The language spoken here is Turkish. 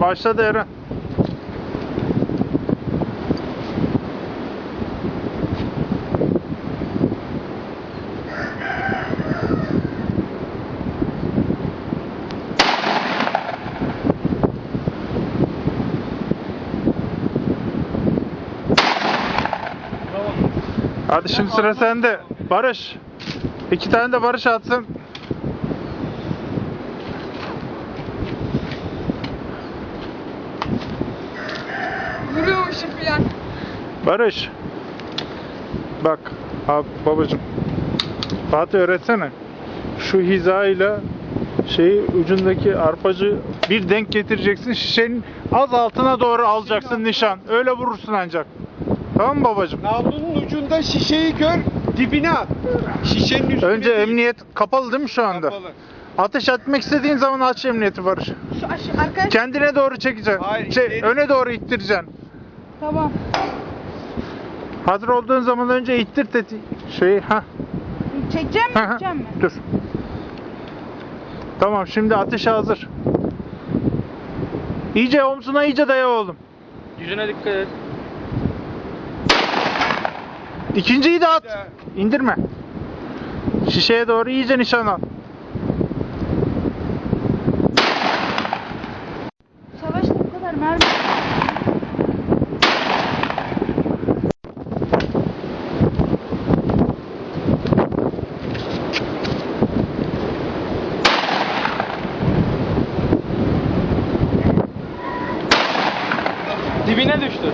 Başladı Eren. Hadi şimdi sıra sende. Barış. İki tane de Barış atsın. Barış. Bak abi babacım. Fatih öğretsene. Şu hizayla şeyi ucundaki arpacı bir denk getireceksin. Şişenin az altına doğru alacaksın nişan. Öyle vurursun ancak. Tamam mı babacım? Navlunun ucunda şişeyi gör, dibine at. Şişenin üstüne Önce değil. emniyet kapalı değil mi şu anda? Kapalı. Ateş etmek istediğin zaman aç emniyeti Barış. Şu aş- arkadaş. Kendine doğru çekeceksin. Hayır, şey, ileri- öne doğru ittireceksin. Tamam. Hazır olduğun zaman önce ittir teti şeyi. Ha. Çekeceğim mi? Çekeceğim mi? Dur. Tamam şimdi ateşe hazır. İyice omzuna iyice daya oğlum. Yüzüne dikkat et. İkinciyi de at. İndirme. Şişeye doğru iyice nişan al. Savaşta bu kadar mermi. Dibine düştü.